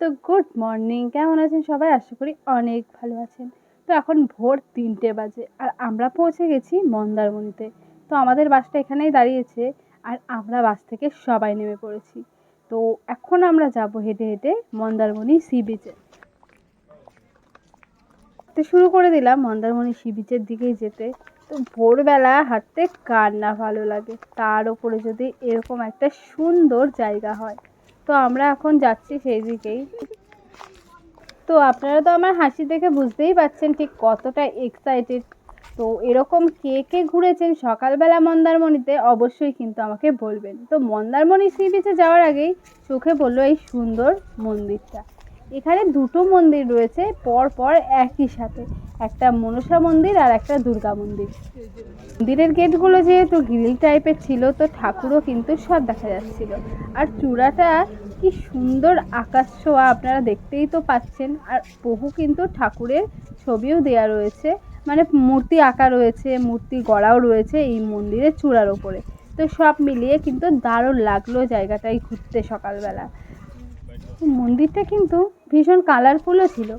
তো good morning কেমন আছেন সবাই? আশা করি অনেক ভালো আছেন। তো এখন ভোর তিনটে বাজে আর আমরা পৌঁছে গেছি মন্দারমণিতে। তো আমাদের বাসটা এখানেই দাঁড়িয়েছে আর আমরা বাস থেকে সবাই নেমে পড়েছি। তো এখন আমরা যাব হেঁটে হেঁটে মন্দারমণি সি বিচে তো শুরু করে দিলাম মন্দারমণি সি বিচের দিকেই যেতে। তো ভোরবেলা হাঁটতে কার না ভালো লাগে? তার ওপরে যদি এরকম একটা সুন্দর জায়গা হয় তো আমরা এখন যাচ্ছি সেই দিকেই। তো আপনারা তো আমার হাসি দেখে বুঝতেই পারছেন ঠিক কতটা এক্সাইটেড তো এরকম কে কে ঘুরেছেন সকালবেলা মন্দারমণিতে অবশ্যই কিন্তু আমাকে বলবেন। তো মন্দারমণি সি বিচে যাওয়ার আগেই চোখে পড়ল এই সুন্দর মন্দিরটা। এখানে দুটো মন্দির রয়েছে পর পর একই সাথে। একটা মনসা মন্দির আর একটা দুর্গা মন্দির। মন্দিরের গেটগুলো যেহেতু গ্রিল টাইপের ছিল, তো ঠাকুরও কিন্তু সব দেখা যাচ্ছিল। আর চূড়াটা কি সুন্দর আকাশ ছোঁয়া, আপনারা দেখতেই তো পাচ্ছেন। আর বহু কিন্তু ঠাকুরের ছবিও দেয়া রয়েছে। মানে মূর্তি আঁকা রয়েছে, মূর্তি গড়াও রয়েছে এই মন্দিরের চূড়ার ওপরে। তো সব মিলিয়ে কিন্তু দারুণ লাগল জায়গাটাই ঘুরতে সকালবেলা। মন্দিরটা কিন্তু ভীষণ কালারফুলও ছিল।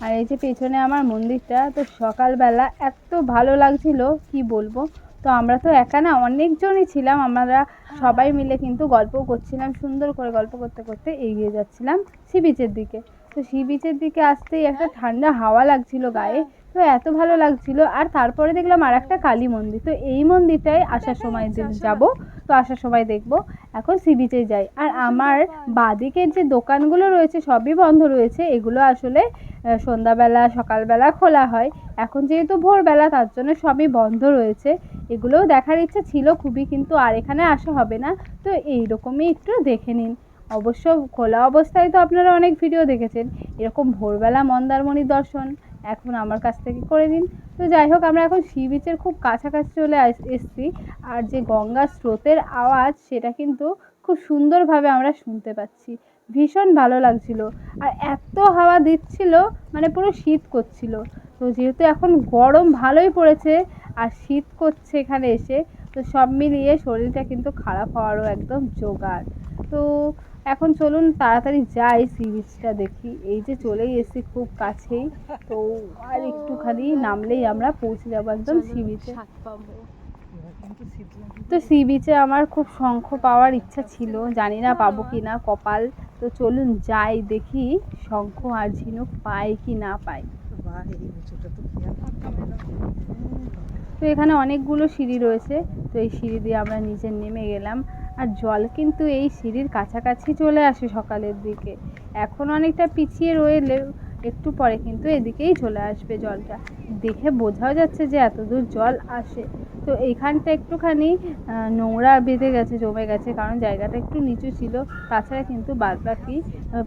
আর এই যে পেছনে আমার মন্দিরটা, তো সকালবেলা এত ভালো লাগছিল, কি বলব? তো আমরা তো একা না, অনেকজনই ছিলাম। আমরা সবাই মিলে কিন্তু গল্প করছিলাম, সুন্দর করে গল্প করতে করতে এগিয়ে যাচ্ছিলাম সি বিচের দিকে। তো সি বিচের দিকে আসতেই একটা ঠান্ডা হাওয়া লাগছিল গায়ে। তো এত ভালো লাগছিল। আর তারপরে দেখলাম আর একটা কালী মন্দির। তো এই মন্দিরটাই আসার সময় যাব। তো আসার সময় দেখব। এখন সি বিচে যাই। আর আমার বাদিকের যে দোকানগুলো রয়েছে সবই বন্ধ রয়েছে। এগুলো আসলে সন্ধ্যাবেলা সকালবেলা খোলা হয়। এখন যেহেতু ভোরবেলা তার জন্য সবই বন্ধ রয়েছে। এগুলোও দেখার ইচ্ছা ছিল খুবই কিন্তু আর এখানে আসা হবে না। তো এইরকমই একটু দেখে নিন। অবশ্য খোলা অবস্থায় তো আপনারা অনেক ভিডিও দেখেছেন। এরকম ভোরবেলা মন্দারমণি দর্শন এখন আমার কাছ থেকে করে দিন তো যাই হোক, আমরা এখন সি বিচের খুব কাছাকাছি চলে এসেছি। আর যে গঙ্গার স্রোতের আওয়াজ, সেটা কিন্তু খুব সুন্দরভাবে আমরা শুনতে পাচ্ছি। ভীষণ ভালো লাগছিল। আর এত হাওয়া দিচ্ছিল মানে পুরো শীত করছিল। তো যেহেতু এখন গরম ভালোই পড়েছে, আর শীত করছে এখানে এসে, তো সব মিলিয়ে শরীরটা কিন্তু খারাপ হওয়ারও একদম জোগাড়। তো এখন চলুন তাড়াতাড়ি যাই সি বিচটা দেখি। এই যে চলেই এসেছি খুব কাছেই তো আর একটুখানি নামলেই আমরা পৌঁছে যাব একদম সি বিচে তো সি বিচে আমার খুব শঙ্খ পাওয়ার ইচ্ছা ছিল জানি না পাবো কি না কপাল। তো চলুন যাই দেখি শঙ্খ আর ঝিনুক পাই কি না পাই তো এখানে অনেকগুলো সিঁড়ি রয়েছে তো এই সিঁড়ি দিয়ে আমরা নিচে নেমে গেলাম। আর জল কিন্তু এই সিঁড়ির কাছাকাছি চলে আসে সকালের দিকে। এখন অনেকটা পিছিয়ে রয়েলে একটু পরে কিন্তু এদিকেই চলে আসবে জলটা। দেখে বোঝাও যাচ্ছে যে এত দূর জল আসে। তো এইখানটা একটুখানি নোংরা বেঁধে গেছে, জমে গেছে, কারণ জায়গাটা একটু নিচু ছিল। তাছাড়া কিন্তু বাদবাকি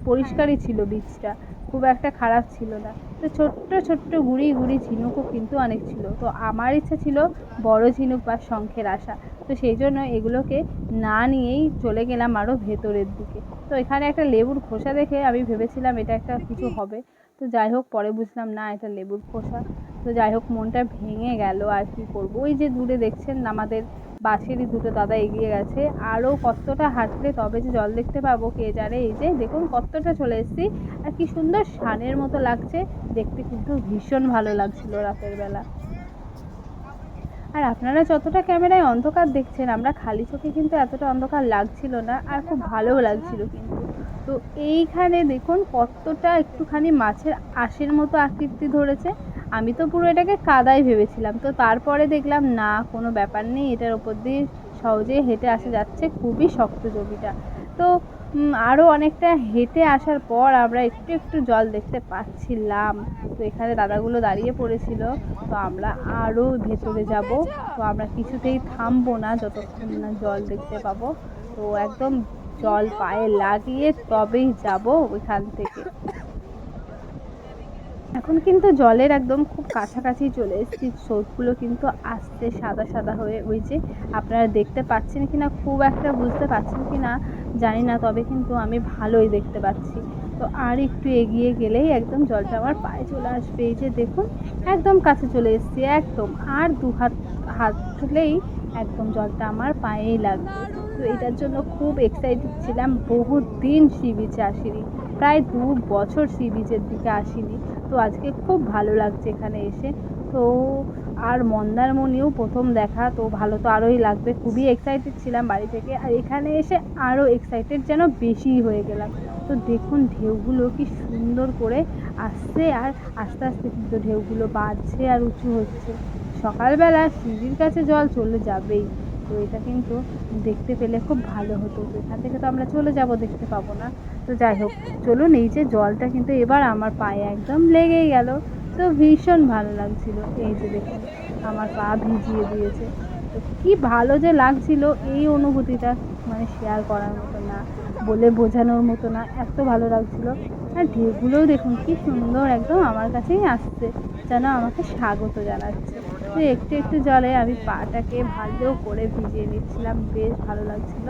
পরিষ্কারই ছিল বীজটা। খুব একটা খারাপ ছিল না। তো ছোট্ট ছোট্ট গুড়ি গুড়ি ঝিনুকও কিন্তু অনেক ছিল। তো আমার ইচ্ছা ছিল বড় ঝিনুক বা শঙ্খের আশা। তো সেই জন্য এগুলোকে না নিয়েই চলে গেলাম আরও ভেতরের দিকে। তো এখানে একটা লেবুর খোসা দেখে আমি ভেবেছিলাম এটা একটা কিছু হবে। তো যাই হোক, পরে বুঝলাম না, এটা লেবুর খোসা। তো যাই হোক, মনটা ভেঙে গেল আর কি করব। ওই যে দূরে দেখছেন আমাদের বাসেরই দুটো দাদা এগিয়ে গেছে। আরও কতটা হাঁটলে তবে যে জল দেখতে পাবো, কে জানে? এই যে দেখুন, কতটা চলে এসেছি। আর কি সুন্দর সানের মতো লাগছে। দেখতে কিন্তু ভীষণ ভালো লাগছিল রাতের বেলা। আর আপনারা যতটা ক্যামেরায় অন্ধকার দেখছেন, আমরা খালি চোখে কিন্তু এতটা অন্ধকার লাগছিল না আর খুব ভালোও লাগছিল কিন্তু। তো এইখানে দেখুন কতটা একটুখানি মাছের আশের মতো আকৃতি ধরেছে। আমি তো পুরো এটাকে কাদাই ভেবেছিলাম। তো তারপরে দেখলাম, না, কোনো ব্যাপার নেই, এটার ওপর দিয়ে সহজেই হেঁটে আসা যাচ্ছে। খুবই শক্ত জমিটা। তো আরও অনেকটা হেঁটে আসার পর আমরা একটু একটু জল দেখতে পাচ্ছিলাম। তো এখানে দাদাগুলো দাঁড়িয়ে পড়েছিল। তো আমরা আরও ভেতরে যাব। তো আমরা কিছুতেই থামবো না, যতক্ষণ না জল দেখতে পাবো। তো একদম জল পায়ে লাগিয়ে তবেই যাব ওইখান থেকে। এখন কিন্তু জলের একদম খুব কাছাকাছি চলে এসেছি। স্রোতগুলো কিন্তু আস্তে সাদা সাদা হয়ে ওই যে আপনারা দেখতে পাচ্ছেন কি না খুব একটা বুঝতে পারছেন কি না জানি না, তবে কিন্তু আমি ভালোই দেখতে পাচ্ছি। তো আর একটু এগিয়ে গেলেই একদম জলটা আমার পায়ে চলে আসবে। এই যে দেখুন, একদম কাছে চলে এসেছি, একদম। আর দু হাত হাত তুলেই একদম জলটা আমার পায়েই লাগবে। তো এটার জন্য খুব এক্সাইটেড ছিলাম। বহুত দিন সি বিচে আসিনি। প্রায় দু বছর সি বিচের দিকে আসিনি। তো আজকে খুব ভালো লাগছে এখানে এসে। তো আর মন্দারমণিও প্রথম দেখা, তো ভালো তো আরোই লাগবে। খুবই এক্সাইটেড ছিলাম বাড়ি থেকে। আর এখানে এসে আরও এক্সাইটেড যেন বেশিই হয়ে গেলাম। তো দেখুন ঢেউগুলো কি সুন্দর করে আসছে আর আস্তে আস্তে কিন্তু ঢেউগুলো বাড়ছে আর উঁচু হচ্ছে। সকালবেলা সিঁড়ির কাছে জল চলে যাবেই। তো এটা কিন্তু দেখতে পেলে খুব ভালো হতো। তো এখান থেকে তো আমরা চলে যাব, দেখতে পাবো না। তো যাই হোক, চলুন এই যে জলটা কিন্তু এবার আমার পায়ে একদম লেগেই গেল। তো ভীষণ ভালো লাগছিল। এই যে দেখুন, আমার পা ভিজিয়ে দিয়েছে। তো কি ভালো যে লাগছিল এই অনুভূতিটা মানে শেয়ার করার মতো না, বলে বোঝানোর মতো না, এত ভালো লাগছিল। আর ঢেউগুলোও দেখুন, কি সুন্দর একদম আমার কাছেই আসছে, যেন আমাকে স্বাগত জানাচ্ছে। তো একটু একটু জলে আমি পাটাকে ভালো করে ভিজিয়ে নিচ্ছিলাম, বেশ ভালো লাগছিল।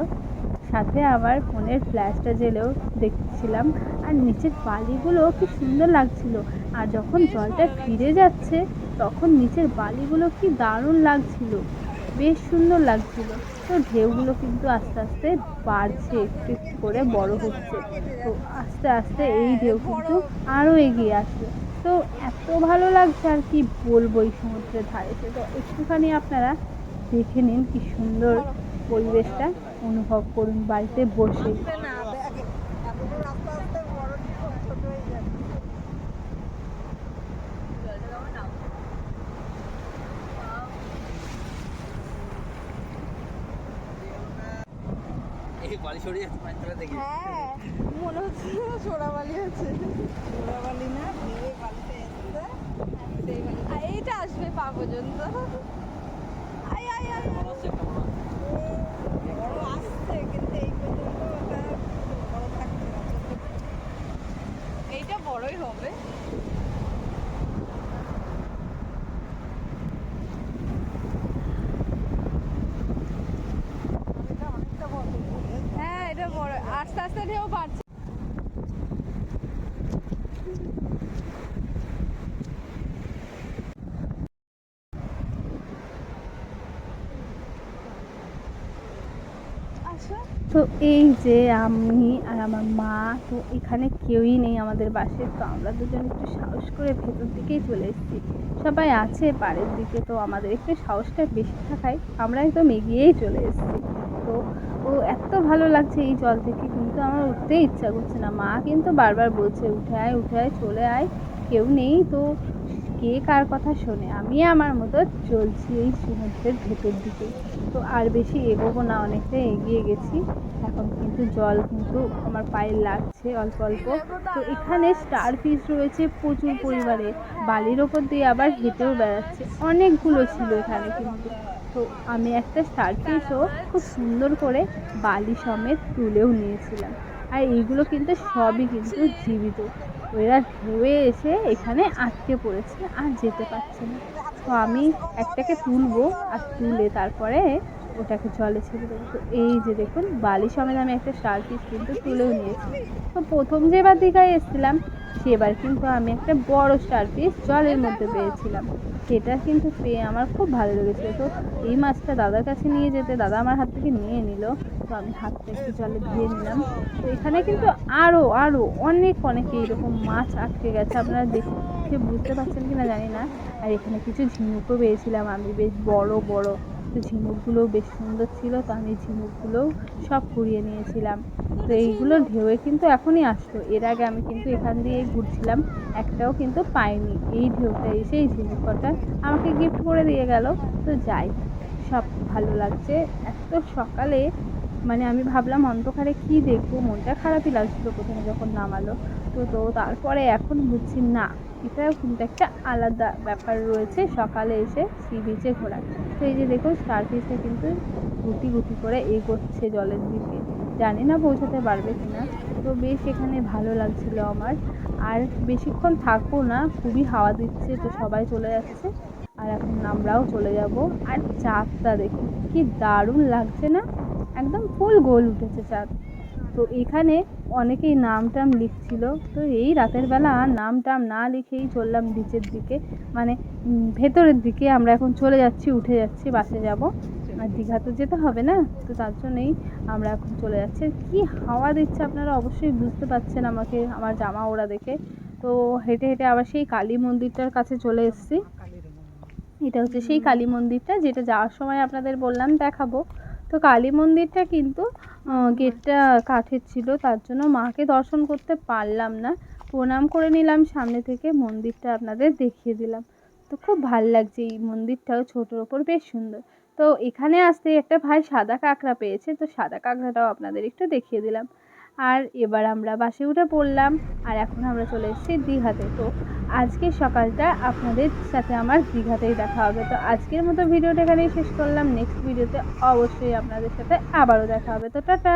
সাথে আমার ফোনের ফ্ল্যাশটা জেলেও দেখছিলাম। আর নিচের বালিগুলো কি সুন্দর লাগছিল। আর যখন জলটা ফিরে যাচ্ছে, তখন নিচের বালিগুলো কি দারুণ লাগছিল। বেশ সুন্দর লাগছিল। তো ঢেউগুলো কিন্তু আস্তে আস্তে বাড়ছে, একটু একটু করে বড় হচ্ছে। তো আস্তে আস্তে এই ঢেউ কিন্তু আরও এগিয়ে আসছে তো এত ভালো লাগছে আর কি বলব এই সমুদ্রের ধারে। তো একটুখানি আপনারা দেখে নিন কি সুন্দর পরিবেশটা অনুভব করুন বাড়িতে বসে না দেখ এতদূর আস্তে আস্তে বড় ঢেউ ছোট হয়ে যাচ্ছে এই বালি সরিয়ে যাচ্ছে পাঁচতলা থেকে হ্যাঁ মনে হচ্ছে সোনাবালি আছে। সোনাবালি না ভেবে বালিতে এসছে। এইটা আসবে পা পর্যন্ত আই আই আই মনে হচ্ছে একটা বড় বড় আসছে কিন্তু এই পর্যন্ত ওটা বড় থাকছে না। এইটা বড়ই হবে এটা অনেকটা বড় হ্যাঁ এটা বড় আস্তে আস্তে ঢেউ আচ্ছা। তো এই যে আমি আর আমার মা, তো এখানে কেউই নেই আমাদের বাসে তো আমরা দুজন একটু সাহস করে ভেতর দিকেই চলে এসেছি। সবাই আছে পাড়ের দিকে, তো আমাদের একটু সাহসটা বেশি থাকায় আমরা একদম এগিয়েই চলে এসেছি। তো ও এত ভালো লাগছে এই জল থেকে, কিন্তু আমার উঠতেই ইচ্ছা করছে না। মা কিন্তু বারবার বলছে, উঠে আয় উঠে আয়, চলে আয়, কেউ নেই তো, কে কার কথা শোনে? আমি আমার মতো চলছি এই সমুদ্রের ভেতর দিকে। তো আর বেশি এগোবো না, অনেকটা এগিয়ে গেছি। এখন কিন্তু জল কিন্তু আমার পায়ে লাগছে অল্প অল্প। তো এখানে স্টার ফিস রয়েছে প্রচুর পরিমাণে। বালির ওপর দিয়ে আবার হেঁটেও বেড়াচ্ছে। অনেকগুলো ছিল এখানে কিন্তু। তো আমি একটা স্টার ফিশও খুব সুন্দর করে বালি সমেত তুলেও নিয়েছিলাম। আর এইগুলো কিন্তু সবই কিন্তু জীবিত। এরা ধুয়ে এসে এখানে আটকে পড়েছে, আর যেতে পারছে না। তো আমি একটাকে তুলবো আর তুলে তারপরে ওটাকে জলে ছেড়ে দেবো। তো এই যে দেখুন বালি সমেত আমি একটা স্টার পিস কিন্তু তুলেও নিয়েছি। তো প্রথম যেবার দীঘায় এসেছিলাম, সেবার কিন্তু আমি একটা বড় স্টার পিস জলের মধ্যে পেয়েছিলাম। সেটা কিন্তু পেয়ে আমার খুব ভালো লেগেছিল। তো এই মাছটা দাদার কাছে নিয়ে যেতে দাদা আমার হাত থেকে নিয়ে নিল। তো আমি হাতটা একটু জলে ধুয়ে নিলাম। তো এখানে কিন্তু আরও আরও অনেক অনেক এইরকম মাছ আটকে গেছে। আপনারা দেখে বুঝতে পারছেন কি না জানি না। আর এখানে কিছু ঝিনুকও পেয়েছিলাম আমি, বেশ বড় বড়। তো ঝিনুকগুলোও বেশ সুন্দর ছিল, তো আমি ঝিনুকগুলোও সব কুড়িয়ে নিয়েছিলাম। তো এইগুলো ঢেউয়ে কিন্তু এখনই আসতো এর আগে আমি কিন্তু এখান দিয়ে ঘুরছিলাম, একটাও কিন্তু পাইনি। এই ঢেউটা এসে এই ঝিনুক কটা আমাকে গিফট করে দিয়ে গেল। তো যাই, সব ভালো লাগছে। এত সকালে মানে আমি ভাবলাম অন্ধকারে কি দেখব, মনটা খারাপই লাগছিল প্রথমে যখন নামালো। তো তো তারপরে এখন বুঝছি না। এটাও কিন্তু একটা আলাদা ব্যাপার রয়েছে। সকালে এসে সি বিচে ঘোরা। তো এই যে দেখো স্টার ফিশটা কিন্তু গুটি গুটি করে এগোচ্ছে জলের দিকে। জানি না পৌঁছাতে পারবে কিনা। তো বেশ এখানে ভালো লাগছিল আমার। আর বেশিক্ষণ থাকব না, খুবই হাওয়া দিচ্ছে, তো সবাই চলে যাচ্ছে। আর এখন আমরাও চলে যাব। আর চাঁদটা দেখুন, কি দারুণ লাগছে না? একদম ফুল গোল উঠেছে চাঁদ। তো এখানে অনেকেই নাম টাম লিখছিল। তো এই রাতের বেলা আর নাম টাম না লিখেই চললাম বিচের দিকে। মানে ভেতরের দিকে আমরা এখন চলে যাচ্ছি, উঠে যাচ্ছি, বাসে যাব। আর দীঘা তো যেতে হবে না? তো তার জন্যই আমরা এখন চলে যাচ্ছি। কি হাওয়া দিচ্ছে আপনারা? অবশ্যই বুঝতে পারছেন আমাকে, আমার জামা ওরা দেখে। তো হেঁটে হেঁটে আবার সেই কালী মন্দিরটার কাছে চলে এসেছি। এটা হচ্ছে সেই কালী মন্দিরটা, যেটা যাওয়ার সময় আপনাদের বললাম, দেখাবো। তো কালী মন্দিরটা কিন্তু গেটটা কাঠের ছিল, তার জন্য মাকে দর্শন করতে পারলাম না। প্রণাম করে নিলাম, সামনে থেকে মন্দিরটা আপনাদের দেখিয়ে দিলাম। তো খুব ভালো লাগছে এই মন্দিরটাও, ছোটোর ওপর বেশ সুন্দর। তো এখানে আসতে একটা ভাই সাদা কাঁকড়া পেয়েছে, তো সাদা কাঁকড়াটাও আপনাদের একটু দেখিয়ে দিলাম। আর এবার আমরা বাসে উঠে পড়লাম আর এখন আমরা চলে এসেছি দীঘাতে। তো আজকে সকালটা আপনাদের সাথে আমার দীঘাতেই দেখা হবে। তো আজকের মতো ভিডিওটা এখানেই শেষ করলাম। নেক্সট ভিডিওতে অবশ্যই আপনাদের সাথে আবারও দেখা হবে। তো টাটা!